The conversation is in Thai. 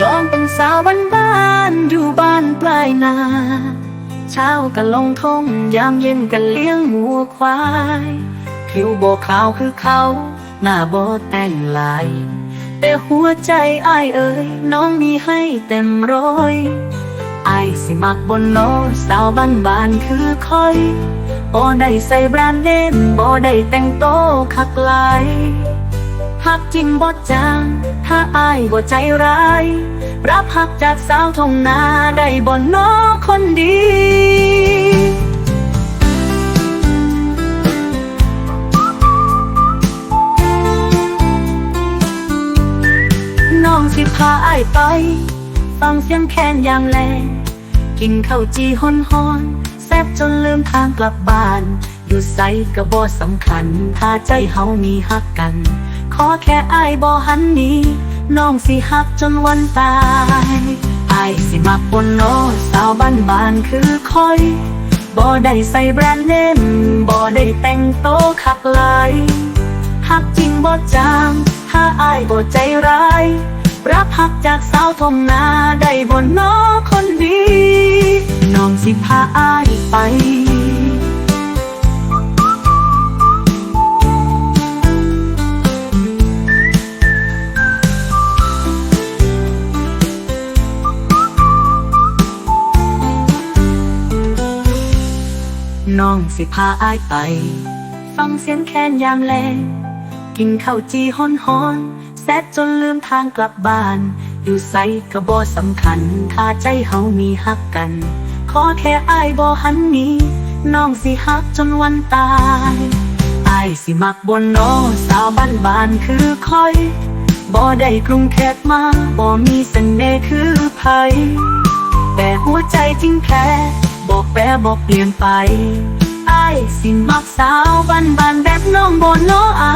สาวบ้านบ้านๆอยู่บ้านปลายนา เช้าก็ลงทงยามเย็นก็เลี้ยงหมูควาย ผิวโบขาวคือเขา หน้าโบแต่งลาย แต่หัวใจอายเอ่ยน้องมีให้เต็มร้อยไอสิมักบนโนสาวบ้านบ้านคือคอยบ่ได้ใส่แบรนด์เนมบ่ได้แต่งโตคักลายหักจริงบ่จาง ถ้าอายบ่ใจร้าย รับหักจากสาวทงนาได้บ่นอคนดีน้องสิพาอายไป ฟังเสียงแคนยามแลงกินข้าวจีฮ้อนฮอนๆแซ่บจนลืมทางกลับบ้าน อยู่ไสก็บ่สำคัญ ถ้าใจเฮามีฮักกัน ขอแค่อ้ายบ่หันนี้น้องสิฮักจนวันตายอ้ายสิมักบนโนสาวบ้านบ้านคือคอยบ่ได้ใส่แบรนด์เนมบ่ได้แต่งโตขักหลายหักจริงบ่จางถ้าอายบ่ใจร้ายรับหักจากสาวทงนาได้บ่นอคนดี น้องสิพาอายไป น้องสิพาอายไป ฟังเสียงแคนยามแลงกินข้าวจีฮ้อนฮอนแซดจนลืมทางกลับบ้าน อยู่ไสก็บ่สำคัญ ถ้าใจเฮามีฮักกัน ขอแค่อายบ่หันนี้ น้องสิฮักจนวันตายอายสิมักบนโนสาวบ้านบ้านคือคอยบ่ได้กรุงเทพมาบ่มีเสน่ห์คือไผแต่หัวใจจริงแท้ บอกแปรบอกเปลี่ยนไปไอ้สิมักสาวบ้านบ้านแบบน้องบนน้ออา